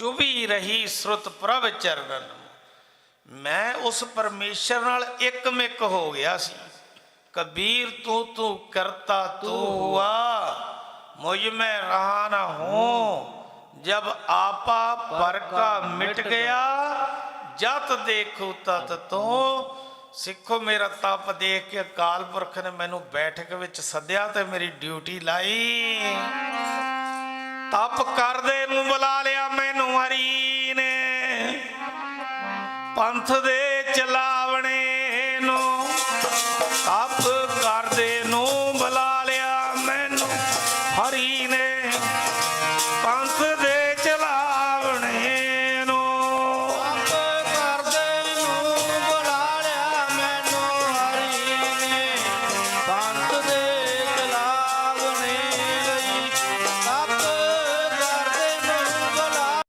ਚੁਭੀ ਰਹੀ ਸੁਰਤ ਪ੍ਰਭ ਚਰਨਨ। ਮੈਂ ਉਸ ਪਰਮੇਸ਼ਰ ਨਾਲ ਇੱਕ ਮਿਕ ਹੋ ਗਿਆ ਸੀ। ਕਬੀਰ ਤੂੰ ਤੂੰ ਕਰਤਾ ਤੂੰ ਹੁਆ। ਮੁਝ ਮੈਂ ਰਹਾ ਨਾ ਹੂੰ। ਜਬ ਆਪਾ ਪਰ ਕਾ ਮਿਟ ਗਿਆ ਜਤ ਦੇਖੂ ਤਤ ਤੂੰ। ਸਿੱਖੋ ਮੇਰਾ ਤਪ ਦੇਖ ਕੇ ਅਕਾਲ ਪੁਰਖ ਨੇ ਮੈਨੂੰ ਬੈਠਕ ਵਿੱਚ ਸੱਦਿਆ ਤੇ ਮੇਰੀ ਡਿਊਟੀ ਲਾਈ। ਤਪ ਕਰਦੇ ਨੂੰ ਬੁਲਾ ਪੰਥ ਦੇ ਚਲਾਵਣੇ ਨੂੰ